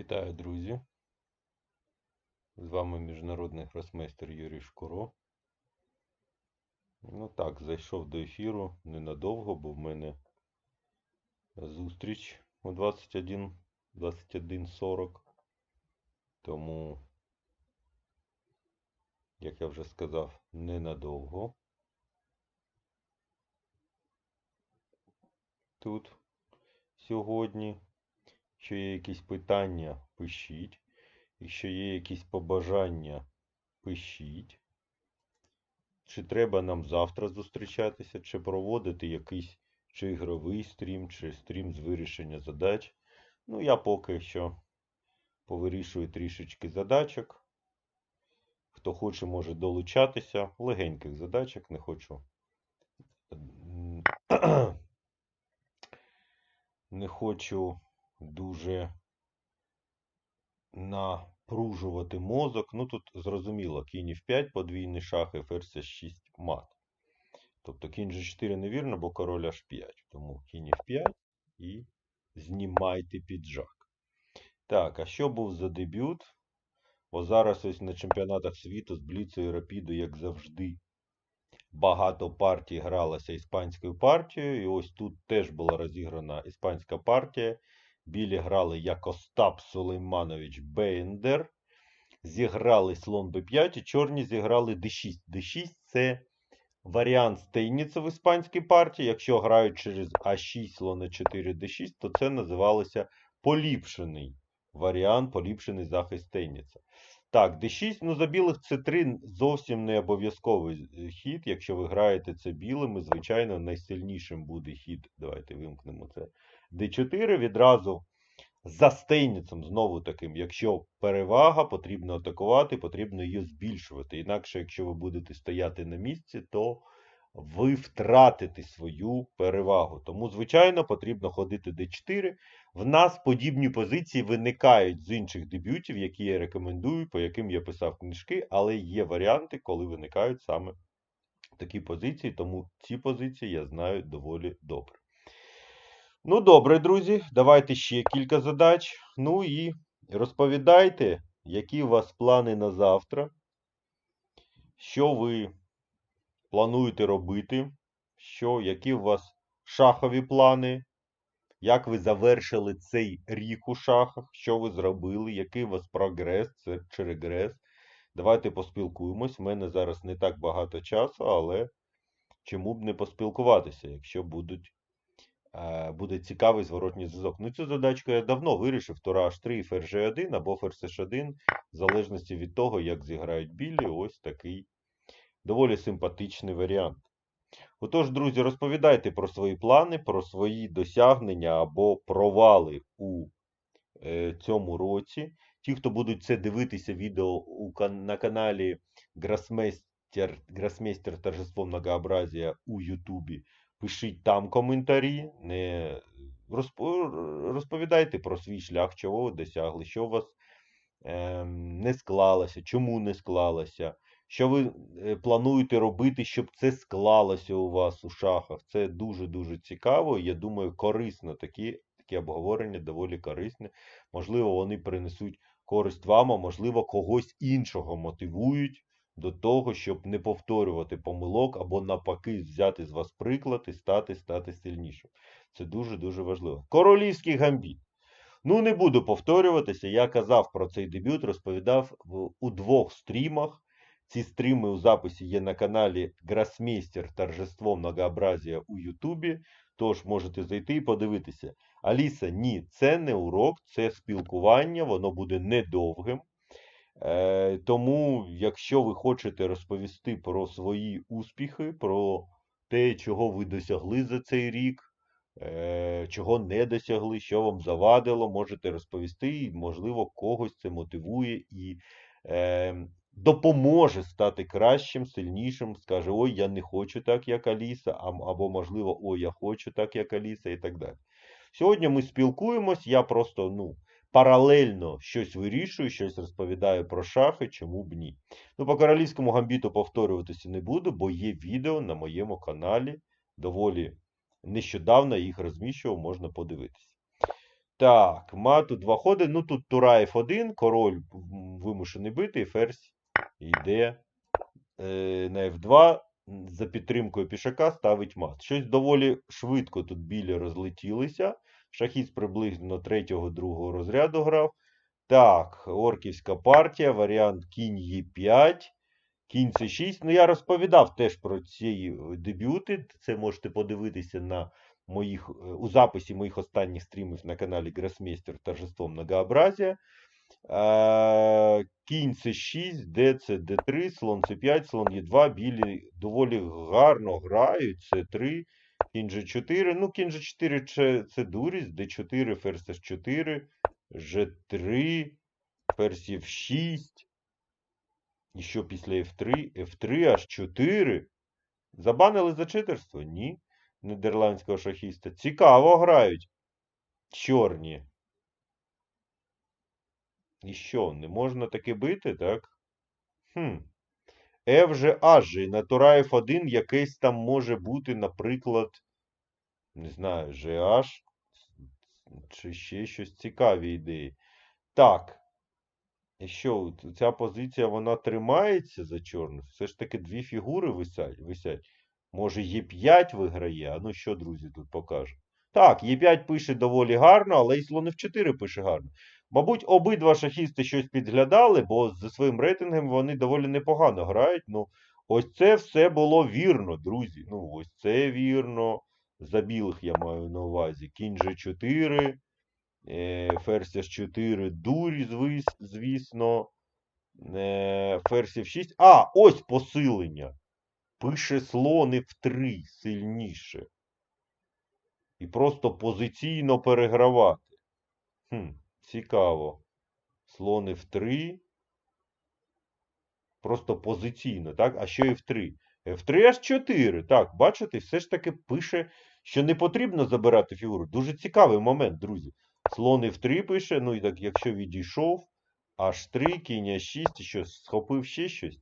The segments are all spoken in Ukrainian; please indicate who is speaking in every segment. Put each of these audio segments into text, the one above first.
Speaker 1: Вітаю, друзі! З вами міжнародний гросмейстер Юрій Шкуро. Ну так, зайшов до ефіру ненадовго, бо в мене зустріч о 21 21.40. Тому, як я вже сказав, ненадовго. Тут сьогодні. Якщо є якісь питання, пишіть. Якщо є якісь побажання, пишіть. Чи треба нам завтра зустрічатися, чи проводити якийсь чи ігровий стрім, чи стрім з вирішення задач. Ну, я поки що повирішую трішечки задачок. Хто хоче, може долучатися. Легеньких задачок, не хочу. Не хочу дуже напружувати мозок. Ну тут зрозуміло, кінь в 5 подвійний шах і ферзь 6 мат. Тобто кінь G4 невірно, бо король аж 5. Тому кінь в 5 і знімайте піджак. Так, а що був за дебют? Бо зараз ось на чемпіонатах світу з Бліцею і Рапіду, як завжди, багато партій гралося іспанською партією. І ось тут теж була розіграна іспанська партія. Білі грали як Остап Сулейманович Бейндер. Зіграли слон Б5 і чорні зіграли d6. d6 це варіант стейніця в іспанській партії. Якщо грають через А6 слон 4 d6, то це називалося поліпшений варіант, поліпшений захист стейніця. Так, d6, ну за білих це 3 зовсім не обов'язковий хід. Якщо ви граєте це білими, звичайно, найсильнішим буде хід. Давайте вимкнемо це. D4 відразу за стейницем, знову таким, якщо перевага, потрібно атакувати, потрібно її збільшувати. Інакше, якщо ви будете стояти на місці, то ви втратите свою перевагу. Тому, звичайно, потрібно ходити d4. В нас подібні позиції виникають з інших дебютів, які я рекомендую, по яким я писав книжки, але є варіанти, коли виникають саме такі позиції, тому ці позиції я знаю доволі добре. Ну, добре, друзі, давайте ще кілька задач. Ну і розповідайте, які у вас плани на завтра, що ви плануєте робити, що, які у вас шахові плани, як ви завершили цей рік у шахах, що ви зробили, який у вас прогрес чи регрес. Давайте поспілкуємось. У мене зараз не так багато часу, але чому б не поспілкуватися, якщо будуть буде цікавий зворотній зв'язок. Ну, цю задачку я давно вирішив, Тура H3 і ферзь G1 або ферзь H1, в залежності від того, як зіграють білі, ось такий доволі симпатичний варіант. Отож, друзі, розповідайте про свої плани, про свої досягнення або провали у е, цьому році. Ті, хто будуть це дивитися відео у, на каналі Гросмейстер Торжество Многообразія у Ютубі, Пишіть там коментарі, не розповідайте про свій шлях, чого ви досягли, що у вас е, не склалося, чому не склалося, що ви е, плануєте робити, щоб це склалося у вас у шахах. Це дуже-дуже цікаво. Я думаю, корисно такі, такі обговорення доволі корисні. Можливо, вони принесуть користь вам, а можливо, когось іншого мотивують до того, щоб не повторювати помилок або навпаки взяти з вас приклад і стати стати сильнішим. Це дуже-дуже важливо. Королівський гамбіт. Ну, не буду повторюватися. Я казав про цей дебют, розповідав у двох стрімах. Ці стріми у записі є на каналі Гросмейстер Торжество Многообразія у Ютубі. Тож можете зайти і подивитися. Аліса, ні, це не урок, це спілкування, воно буде недовгим. Е, Тому, якщо ви хочете розповісти про свої успіхи, про те, чого ви досягли за цей рік, е, чого не досягли, що вам завадило, можете розповісти, і, можливо, когось це мотивує і е, допоможе стати кращим, сильнішим, скаже, ой, я не хочу так, як Аліса, або, можливо, ой, я хочу так, як Аліса, і так далі. Сьогодні ми спілкуємось, я просто, ну паралельно щось вирішую, щось розповідаю про шахи, чому б ні. Ну, по королівському гамбіту повторюватися не буду, бо є відео на моєму каналі. Доволі нещодавно їх розміщував, можна подивитися. Так, мату два ходи. Ну тут тура F1, король вимушений бити, і ферзь йде е, на F2. За підтримкою пішака ставить мат. Щось доволі швидко тут білі розлетілися. Шахіст приблизно третього-другого розряду грав. Так, орківська партія, варіант кінь Е5, кінь С6. Ну, я розповідав теж про ці дебюти. Це можете подивитися на моїх, у записі моїх останніх стрімів на каналі Гросмейстер Торжество Многообразія. Кінь С6, Д, С, Д3, слон С5, слон Е2. Білі доволі гарно грають. С3, кінь G4. Ну, кінь G4 це, це дурість, Д4, ферзь H4, G3, ферзь F6. І що після F3? F3 H4. Забанили за читерство? Ні. Нідерландського шахіста. Цікаво грають. Чорні. І що, не можна таки бити, так? Хм. F же H же. І на Тура F1 якийсь там може бути, наприклад, не знаю, GH. Чи ще щось цікаві ідеї. Так. І що, ця позиція вона тримається за чорних? Все ж таки дві фігури висять. висять. Може, Е5 виграє? А ну що, друзі, тут покаже? Так, Е5 пише доволі гарно, але і слон F4 пише гарно. Мабуть, обидва шахісти щось підглядали, бо за своїм рейтингом вони доволі непогано грають. Ну, ось це все було вірно, друзі. Ну, ось це вірно. За білих я маю на увазі. Кінь G4, е, ферзь H4, дурі, звісно. Е, ферзь F6. А, ось посилення. Пише слон F3 сильніше. І просто позиційно перегравати. Хм, цікаво. Слон F3. Просто позиційно, так? А що F3? F3 H4. Так, бачите, все ж таки пише, що не потрібно забирати фігуру. Дуже цікавий момент, друзі. Слон F3 пише, ну і так, якщо відійшов, H3, кінь H6, і що, схопив ще щось?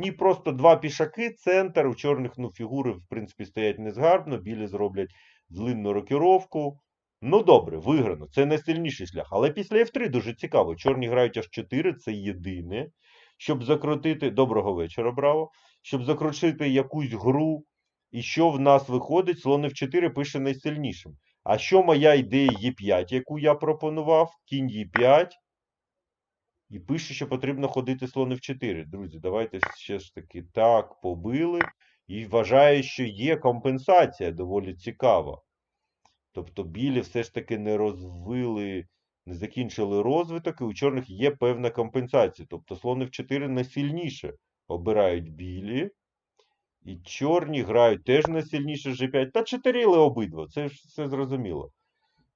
Speaker 1: Ні, просто два пішаки, центр. У чорних ну, фігури, в принципі, стоять незгарбно, білі зроблять длинну рокіровку. Ну, добре, виграно. Це найсильніший шлях. Але після F3 дуже цікаво. Чорні грають аж 4, це єдине. Щоб закрутити. Доброго вечора, браво. Щоб закрутити якусь гру. І що в нас виходить? Слон F4 пише найсильнішим. А що моя ідея Е5, яку я пропонував? Кінь Е5. І пише, що потрібно ходити слон F4. Друзі, давайте ще ж таки так, побили. І вважаю, що є компенсація доволі цікава. Тобто білі все ж таки не розвили, не закінчили розвиток, і у чорних є певна компенсація. Тобто слон F4 найсильніше обирають білі. І чорні грають теж найсильніше G5. Та чотиріли обидва, це ж все зрозуміло.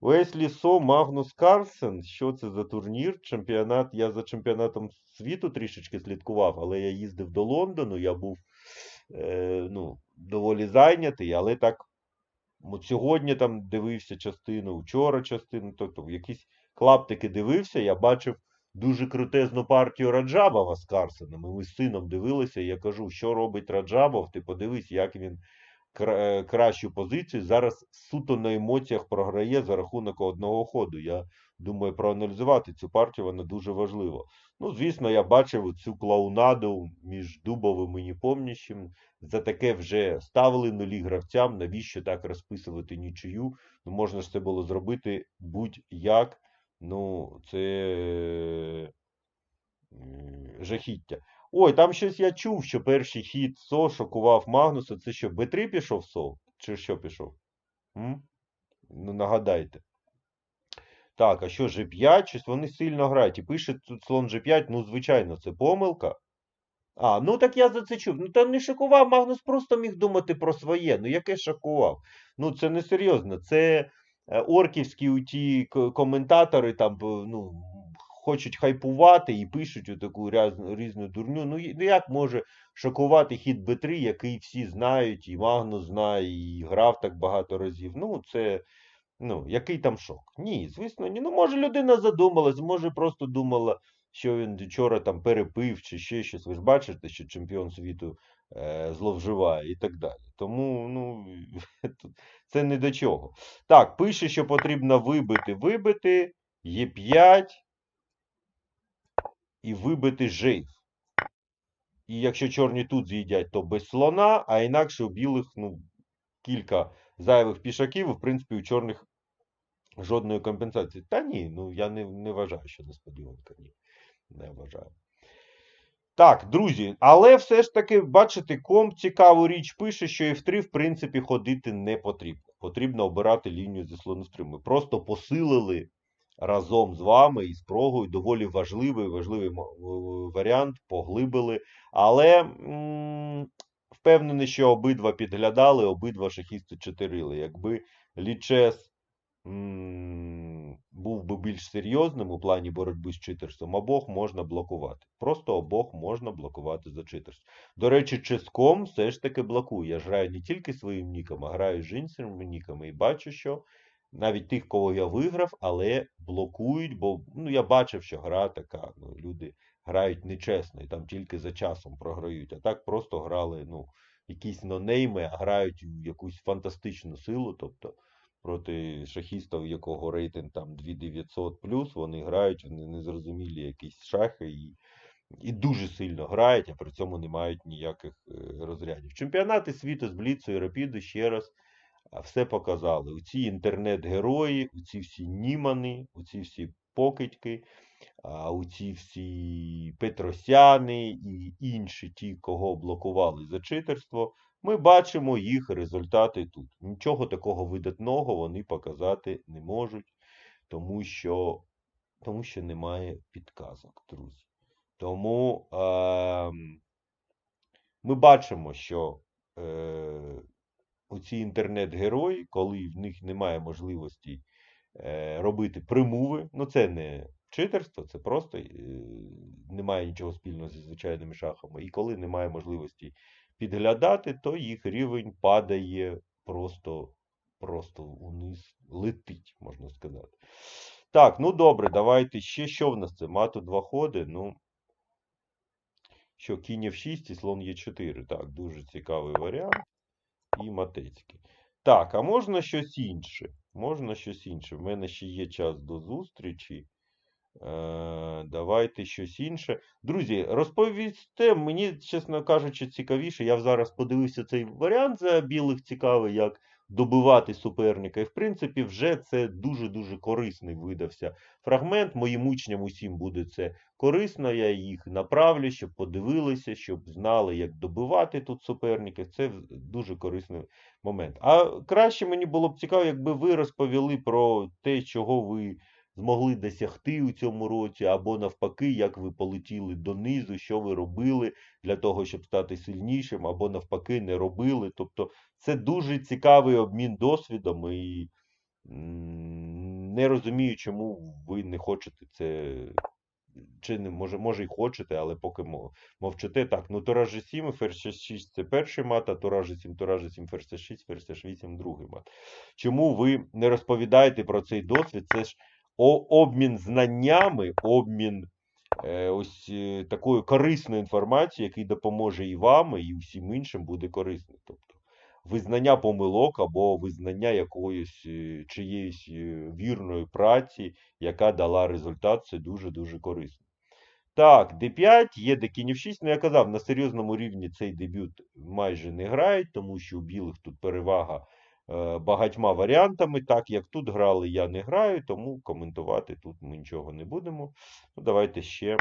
Speaker 1: Уеслі Со, Магнус Карлсен. Що це за турнір? Чемпіонат. Я за чемпіонатом світу трішечки слідкував, але я їздив до Лондону, я був е, ну, доволі зайнятий, але так сьогодні там дивився частину, вчора частину, тобто якісь клаптики дивився, я бачив дуже крутезну партію Раджабова з Карсеном. І ми з сином дивилися, і я кажу, що робить Раджабов, ти подивись, як він е, кращу позицію. Зараз суто на емоціях програє за рахунок одного ходу. Я думаю, проаналізувати цю партію, вона дуже важлива. Ну, звісно, я бачив цю клоунаду між Дубовим і Непомнящим. За таке вже ставили нулі гравцям. Навіщо так розписувати нічию? Ну, можна ж це було зробити будь-як. Ну, це е, жахіття. Ой, там щось я чув, що перший хід СО шокував Магнуса. Це що, Б3 пішов СО? Чи що пішов? М? Ну, нагадайте. Так, а що G5? Щось вони сильно грають. І пише тут слон G5, ну, звичайно, це помилка. А, ну так я за це чув. Ну там не шокував, Магнус просто міг думати про своє. Ну яке шокував? Ну це не серйозно. Це е, орківські ті коментатори там ну, хочуть хайпувати і пишуть у таку ряз- різну дурню. Ну ну, як може шокувати хід Б3, який всі знають, і Магнус знає, і грав так багато разів. Ну, це. Ну, який там шок? Ні, звісно, ні. Ну, може, людина задумалась, може, просто думала, що він вчора там перепив чи ще щось. Ви ж бачите, що чемпіон світу е, зловживає і так далі. Тому ну, це не до чого. Так, пише, що потрібно вибити, вибити, є 5 і вибити жейф. І якщо чорні тут з'їдять, то без слона, а інакше у білих ну, кілька зайвих пішаків, в принципі, у чорних жодної компенсації. Та ні, ну я не, не вважаю, що несподіванка. Ні. Не вважаю. Так, друзі, але все ж таки, бачите, комп цікаву річ пише, що F3, в принципі, ходити не потрібно. Потрібно обирати лінію зі слонострим. Ми просто посилили разом з вами і з прогою доволі важливий важливий варіант, поглибили. Але м, впевнений, що обидва підглядали, обидва шахісти чотирили. Якби лічес був би більш серйозним у плані боротьби з читерством, обох можна блокувати. Просто обох можна блокувати за читерство. До речі, ческом все ж таки блокую. Я ж граю не тільки своїм ніком, а граю з іншими ніками. І бачу, що навіть тих, кого я виграв, але блокують, бо ну, я бачив, що гра така. Ну, люди грають нечесно і там тільки за часом програють. А так просто грали ну, якісь нонейми, а грають в якусь фантастичну силу. Тобто проти шахіста, у якого рейтинг там 2900 плюс, вони грають в не- незрозумілі якісь шахи і, і дуже сильно грають, а при цьому не мають ніяких е, розрядів. Чемпіонати світу з Бліцу і Рапіду ще раз все показали. У ці інтернет-герої, у ці всі німани, у ці всі покидьки, а у ці всі Петросяни і інші ті, кого блокували за читерство, ми бачимо їх результати тут. Нічого такого видатного вони показати не можуть, тому що, тому що немає підказок, друзі. Тому ем, ми бачимо, що е, оці інтернет-герої, коли в них немає можливості е, робити примуви, ну це не читерство, це просто е, немає нічого спільного зі звичайними шахами. І коли немає можливості підглядати, то їх рівень падає просто, просто униз, летить, можна сказати. Так, ну добре, давайте ще що в нас це? Мату два ходи. Ну, що кінь F6 і слон Е4. Так, дуже цікавий варіант. І матецький. Так, а можна щось інше? Можна щось інше. В мене ще є час до зустрічі. Е, давайте щось інше. Друзі, розповісте, мені, чесно кажучи, цікавіше. Я зараз подивився цей варіант за білих цікавий, як добивати суперника. І, в принципі, вже це дуже-дуже корисний видався фрагмент. Моїм учням усім буде це корисно. Я їх направлю, щоб подивилися, щоб знали, як добивати тут суперників. Це дуже корисний момент. А краще мені було б цікаво, якби ви розповіли про те, чого ви змогли досягти у цьому році, або навпаки, як ви полетіли донизу, що ви робили для того, щоб стати сильнішим, або навпаки, не робили. Тобто, це дуже цікавий обмін досвідом і не розумію, чому ви не хочете це. Чи не може, може і хочете, але поки мовчите. Так, ну Тора G7 ферзь 6 це перший мат, а Тора G7, Тора G7, ферзь 6, ферзь 8 другий мат. Чому ви не розповідаєте про цей досвід? Це ж обмін знаннями, обмін е, ось е, такою корисною інформацією, який допоможе і вам, і всім іншим буде корисним. Тобто визнання помилок або визнання якоїсь е, чиєїсь вірної праці, яка дала результат, це дуже-дуже корисно. Так, d5, є де кінь f6. Ну, я казав, на серйозному рівні цей дебют майже не грають, тому що у білих тут перевага багатьма варіантами. Так, як тут грали, я не граю, тому коментувати тут ми нічого не будемо. Ну, давайте ще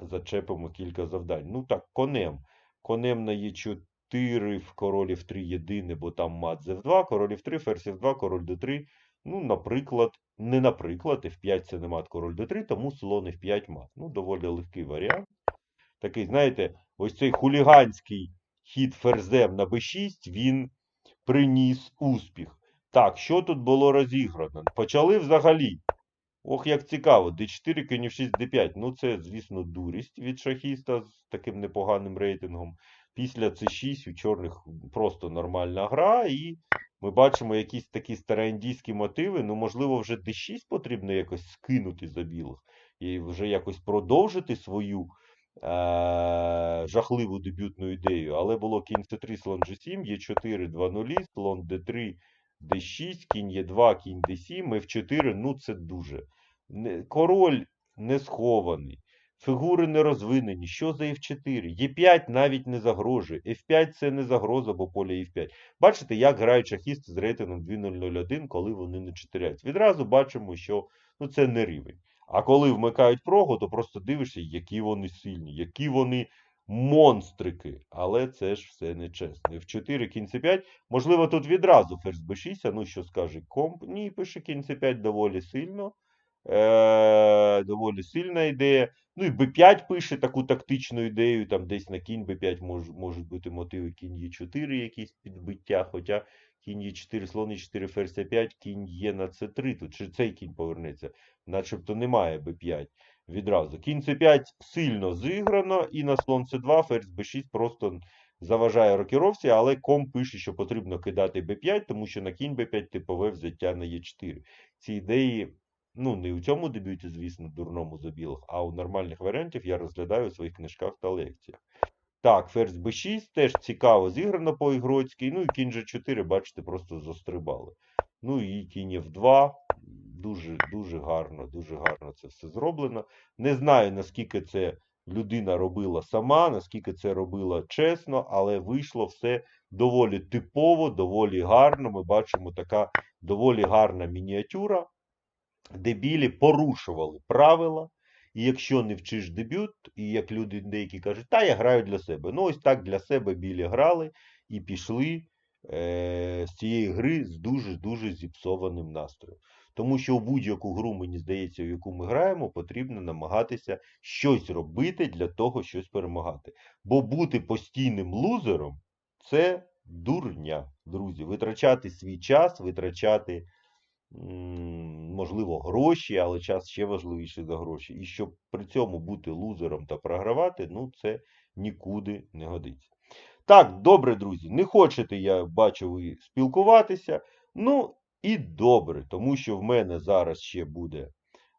Speaker 1: зачепимо кілька завдань. Ну так, конем. Конем на Е4, в король F3 єдине, бо там мат з F2, король F3, ферзь F2, король D3. Ну, наприклад, не наприклад, F5 це не мат, король D3, тому слон F5 мат. Ну, доволі легкий варіант. Такий, знаєте, ось цей хуліганський хід ферзем на b6, він приніс успіх. Так, що тут було розіграно? Почали взагалі. Ох, як цікаво. d4, кінь 6, d5. Ну, це, звісно, дурість від шахіста з таким непоганим рейтингом. Після c6 у чорних просто нормальна гра, і ми бачимо якісь такі староіндійські мотиви. Ну, можливо, вже d6 потрібно якось скинути за білих і вже якось продовжити свою жахливу дебютну ідею, але було кінь c3, слон g7, е4, 2 нулі, слон d3, d6, кінь е2, кінь d7, f4, ну це дуже. Король не схований. Фігури не розвинені. Що за F4? Е5 навіть не загрожує. F5 це не загроза, бо поле F5. Бачите, як грають шахісти з рейтингом 2001, коли вони не чотиряють. Відразу бачимо, що ну, це не рівень. А коли вмикають прогу, то просто дивишся, які вони сильні, які вони монстрики. Але це ж все не чесно. F4, кінь c5. Можливо, тут відразу ферзь b6, а ну що скаже комп. Ні, пише кінь c5 доволі сильно. Е, доволі сильна ідея. Ну і b5 пише таку тактичну ідею, там десь на кінь b5 мож, можуть бути мотиви кінь e4, якісь підбиття, хоча кінь e4, слон e4, ферзь a5, кінь є на c3, тут чи цей кінь повернеться, начебто немає b5 відразу. Кінь c5 сильно зіграно, і на слон c2, ферзь b6 просто заважає рокіровці, але ком пише, що потрібно кидати b5, тому що на кінь b5 типове взяття на e4. Ці ідеї ну, не у цьому дебюті, звісно, дурному за білих, а у нормальних варіантів я розглядаю у своїх книжках та лекціях. Так, ферзь b6 теж цікаво зіграно по ігроцькій. Ну і кінь g4, бачите, просто застрибали. Ну і кінь f2. Дуже, дуже гарно, дуже гарно це все зроблено. Не знаю, наскільки це людина робила сама, наскільки це робила чесно, але вийшло все доволі типово, доволі гарно. Ми бачимо така доволі гарна мініатюра де білі порушували правила. І якщо не вчиш дебют, і як люди деякі кажуть, та я граю для себе. Ну, ось так для себе білі грали і пішли е, з цієї гри з дуже-дуже зіпсованим настроєм. Тому що у будь-яку гру, мені здається, в яку ми граємо, потрібно намагатися щось робити для того, щось перемагати. Бо бути постійним лузером це дурня, друзі. Витрачати свій час, витрачати м, можливо, гроші, але час ще важливіший за гроші. І щоб при цьому бути лузером та програвати, ну це нікуди не годиться. Так, добре, друзі, не хочете, я бачу, ви спілкуватися. Ну і добре, тому що в мене зараз ще буде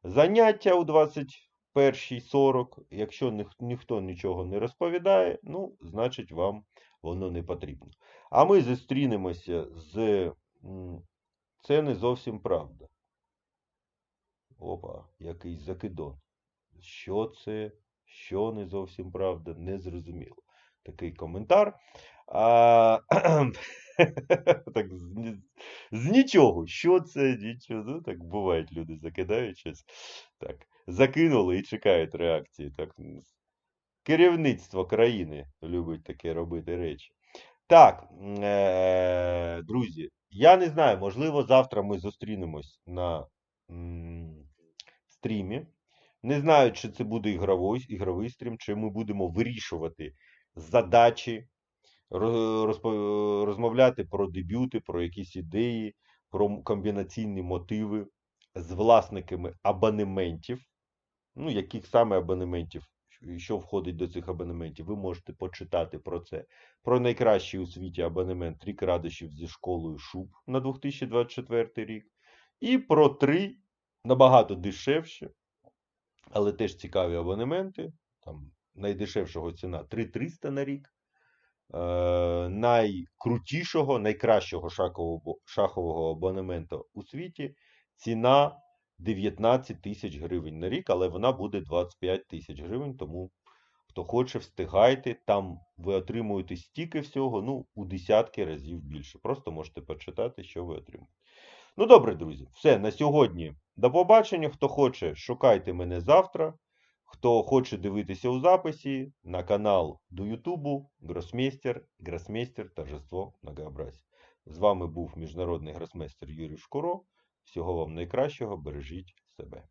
Speaker 1: заняття у 21.40. Якщо ніх- ніхто нічого не розповідає, ну, значить вам воно не потрібно. А ми зустрінемося з. Це не зовсім правда. Опа, якийсь закидон. Що це? Що не зовсім правда? Не зрозуміло. Такий коментар. А, так, з, з нічого. Що це? Нічого. Ну, так бувають, люди закидають щось. Так, закинули і чекають реакції. Так, керівництво країни любить таке робити речі. Так, е, друзі, я не знаю, можливо, завтра ми зустрінемось на стрімі. Не знаю, чи це буде ігровий, ігровий стрім, чи ми будемо вирішувати задачі, розмовляти про дебюти, про якісь ідеї, про комбінаційні мотиви з власниками абонементів. Ну, яких саме абонементів, що входить до цих абонементів, ви можете почитати про це. Про найкращий у світі абонемент Рік Радощів зі школою Шуб на 2024 рік. І про три набагато дешевші, але теж цікаві абонементи. Там найдешевшого ціна 3300 на рік. Е, найкрутішого, найкращого шахового, шахового абонемента у світі ціна 19 тисяч гривень на рік, але вона буде 25 тисяч гривень. Тому хто хоче, встигайте. Там ви отримуєте стільки всього, ну, у десятки разів більше. Просто можете почитати, що ви отримуєте. Ну, добре, друзі, все на сьогодні. До побачення. Хто хоче, шукайте мене завтра. Хто хоче дивитися у записі на канал до Ютубу Гросмейстер, Гросмейстер Торжество Многообразия. З вами був міжнародний гросмейстер Юрій Шкуро. Всього вам найкращого, бережіть себе.